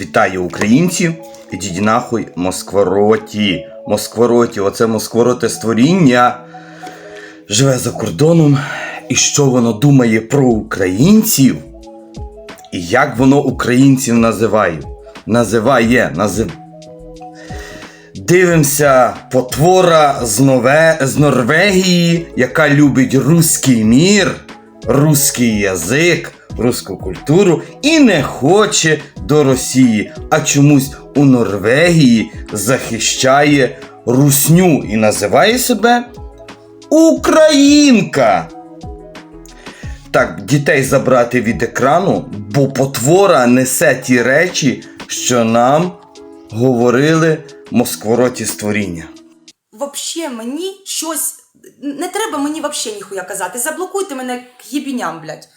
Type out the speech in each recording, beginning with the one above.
Вітаю українці! Ідіть нахуй Москвороті. Москвороті, оце москвороте створіння. Живе за кордоном. І що воно думає про українців? І як воно українців називає? Називає, назив... Дивимося потвора з, Нове... з Норвегії, яка любить руський мір, руський язик, руську культуру і не хоче до Росії, а чомусь у Норвегії захищає русню і називає себе Українка. Так, дітей забрати від екрану, бо потвора несе ті речі, що нам говорили москвороті створіння. Вообще мені щось. Не треба мені вообще ніхуя казати. Заблокуйте мене к єбіням, блядь.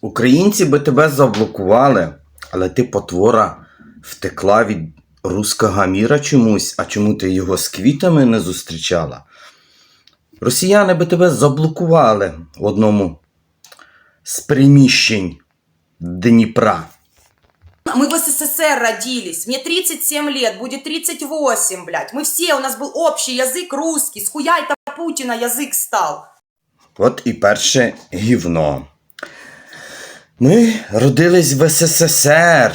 Українці би тебе заблокували, але ти потвора втекла від руського міра чомусь, а чому ти його з квітами не зустрічала? Росіяни би тебе заблокували в одному з приміщень Дніпра. Мы в СССР родились. Мне 37 лет, будет 38, блядь. Мы все, у нас был общий язык русский. С хуя это Путина язык стал? От і перше гівно. Ми родились в СССР.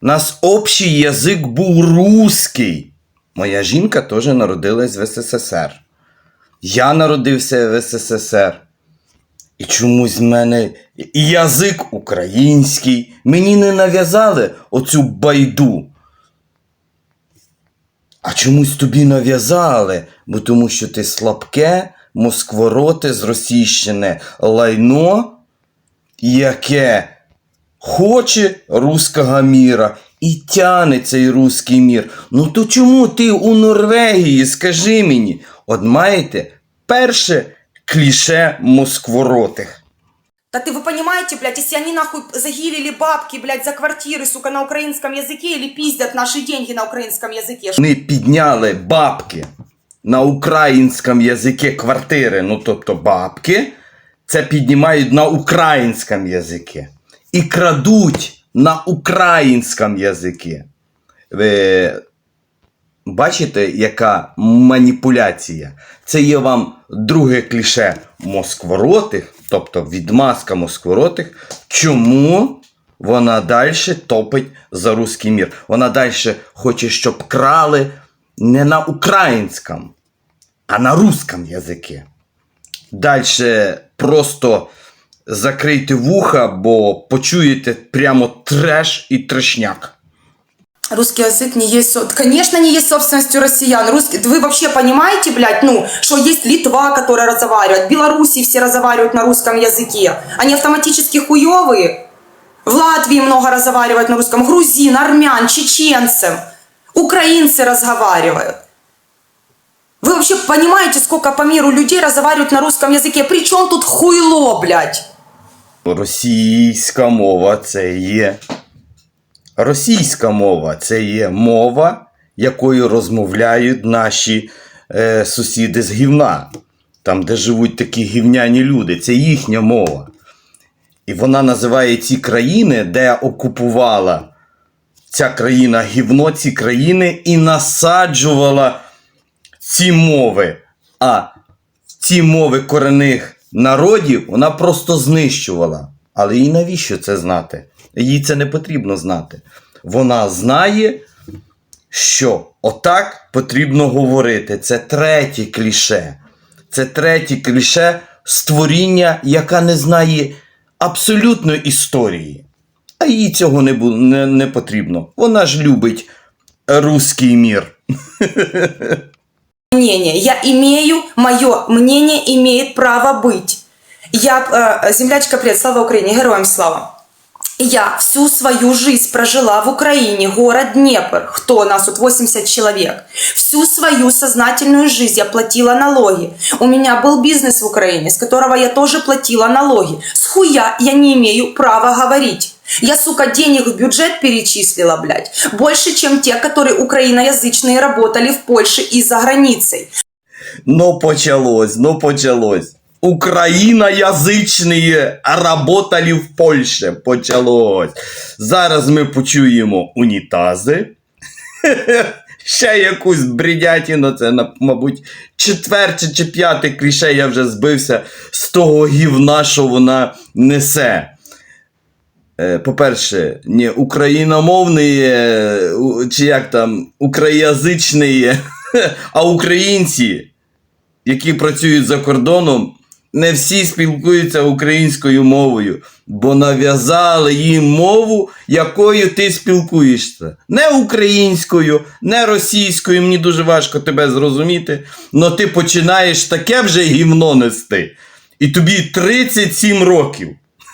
Нас общий язик був русський. Моя жінка теж народилась в СССР. Я народився в СССР. І чомусь в мене язик український. Мені не нав'язали оцю байду. А чомусь тобі нав'язали, бо тому що ти слабке, москвороте з Російщини лайно, яке хоче руського міра і тяне цей руський мір. Ну то чому ти у Норвегії, скажи мені, от маєте перше кліше москворотих. Да ты вы понимаете, блядь, если они нахуй загилили бабки, блядь, за квартиры, сука, на украинском языке или пиздят наши деньги на украинском языке? Вони підняли бабки на українському язикі квартири, ну тобто бабки, це піднімають на українському язикі. І крадуть на українському язикі. Ви бачите, яка маніпуляція? Це є вам друге кліше москворотих, тобто відмазка москворотих. Чому вона далі топить за руський мір? Вона далі хоче, щоб крали не на українському, а на русском язикі. Далі просто закрийте вуха, бо почуєте прямо треш і трешняк. Русский язык не есть... со- Конечно, не есть собственностью россиян. Русский... Вы вообще понимаете, блядь, ну, что есть Литва, которая разговаривает, Белоруссии все разговаривают на русском языке. Они автоматически хуевые. В Латвии много разговаривают на русском. Грузин, армян, чеченцев. Украинцы разговаривают. Вы вообще понимаете, сколько по миру людей разговаривают на русском языке? Причем тут хуйло, блядь? Російська мова це є. Російська мова це є мова, якою розмовляють наші е, сусіди з гівна. Там, де живуть такі гівняні люди, це їхня мова. І вона називає ці країни, де окупувала ця країна гівно, ці країни і насаджувала ці мови. А ці мови корінних народів вона просто знищувала. Але їй навіщо це знати? Їй це не потрібно знати. Вона знає, що отак потрібно говорити. Це третє кліше. Це третє кліше створіння, яка не знає абсолютно історії. А їй цього не, не, не потрібно. Вона ж любить руський мір. мнение. Я имею, мое мнение имеет право быть. Я, э, землячка, привет, слава Украине, героям слава. Я всю свою жизнь прожила в Украине, город Днепр, кто нас тут 80 человек. Всю свою сознательную жизнь я платила налоги. У меня был бизнес в Украине, с которого я тоже платила налоги. С хуя я не имею права говорить. Я, сука, денег в бюджет перечислила, блядь, больше, чем те, которые украиноязычные работали в Польше и за границей. Ну почалось, ну почалось. Україноязичні работали в Польщі. Почалось. Зараз ми почуємо унітази. Ще якусь бредятіну, це, на- мабуть, четверте чи п'яте кліше я вже збився з того гівна, що вона несе. Е, По-перше, не україномовний, чи як там, україязичний, а українці, які працюють за кордоном, не всі спілкуються українською мовою, бо нав'язали їм мову, якою ти спілкуєшся. Не українською, не російською, мені дуже важко тебе зрозуміти, але ти починаєш таке вже гівно нести. І тобі 37 років.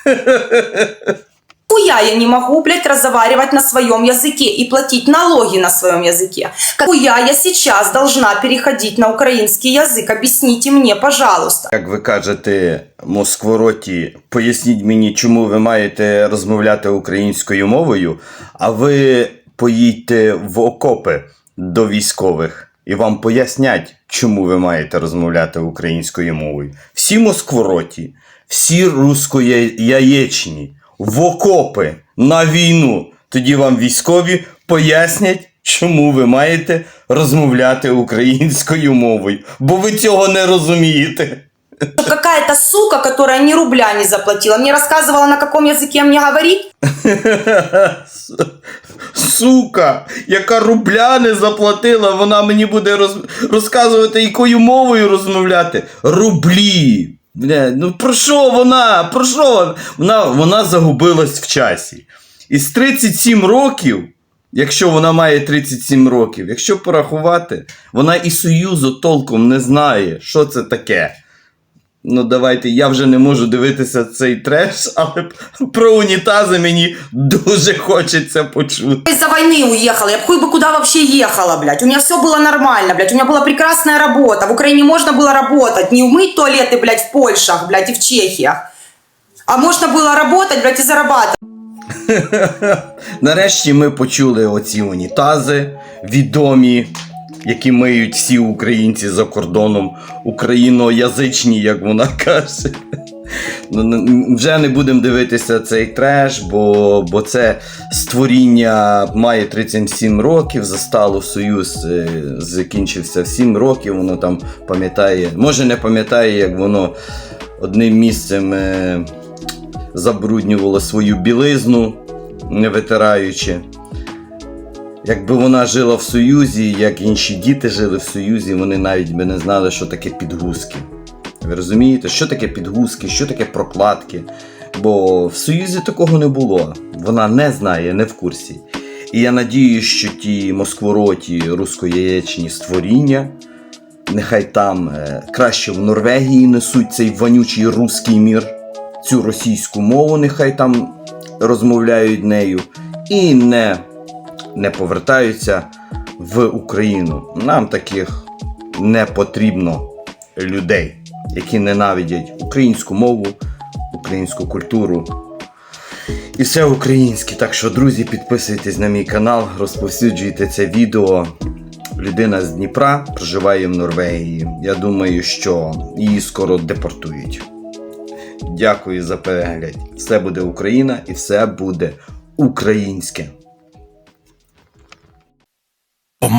Хуя я не могу, блядь, разговаривать на своем языке и платить налоги на своем языке? Какуя я сейчас должна переходить на украинский язык? Объясните мне, пожалуйста. Як ви кажете, Москвороті, поясніть мені, чому ви маєте розмовляти українською мовою, а ви поїдьте в окопи до військових і вам пояснять, чому ви маєте розмовляти українською мовою. Всі москвороті, всі рускояєчні, в окопи на війну. Тоді вам військові пояснять, чому ви маєте розмовляти українською мовою, бо ви цього не розумієте. Какая-то сука, которая ни рубля не заплатила, мне рассказывала, на каком языке мне говорить? Сука, яка рубля не заплатила, вона мені буде роз... розказувати, якою мовою розмовляти. Рублі. Бля, ну про що вона? Про що? Вона, вона загубилась в часі. Із 37 років, якщо вона має 37 років, якщо порахувати, вона і Союзу толком не знає, що це таке. Ну, давайте, я вже не можу дивитися цей треш, але про унітази мені дуже хочеться почути. Из-за войны уехала, я б хуй бы куда вообще ехала, блядь. У меня все было нормально, блядь. У меня была прекрасная работа. В Украине можно было работать, не умыть туалеты, блядь, в Польшах, блядь, и в Чехиях. А можно было работать, блядь, и зарабатывать. Нарешті ми почули оці унітази відомі, які миють всі українці за кордоном, україноязичні, як вона каже. Ну, Вже не будемо дивитися цей треш, бо, бо це створіння має 37 років, застало Союз, е, закінчився в 7 років, воно там пам'ятає, може не пам'ятає, як воно одним місцем е, забруднювало свою білизну, не витираючи. Якби вона жила в Союзі, як інші діти жили в Союзі, вони навіть би не знали, що таке підгузки. Ви розумієте, що таке підгузки, що таке прокладки? Бо в Союзі такого не було. Вона не знає, не в курсі. І я надію, що ті москвороті, рускояєчні створіння, нехай там е, краще в Норвегії несуть цей вонючий руський мір, цю російську мову, нехай там розмовляють нею, і не, не повертаються в Україну. Нам таких не потрібно людей, які ненавидять українську мову, українську культуру. І все українське. Так що, друзі, підписуйтесь на мій канал, розповсюджуйте це відео. Людина з Дніпра проживає в Норвегії. Я думаю, що її скоро депортують. Дякую за перегляд. Все буде Україна і все буде українське.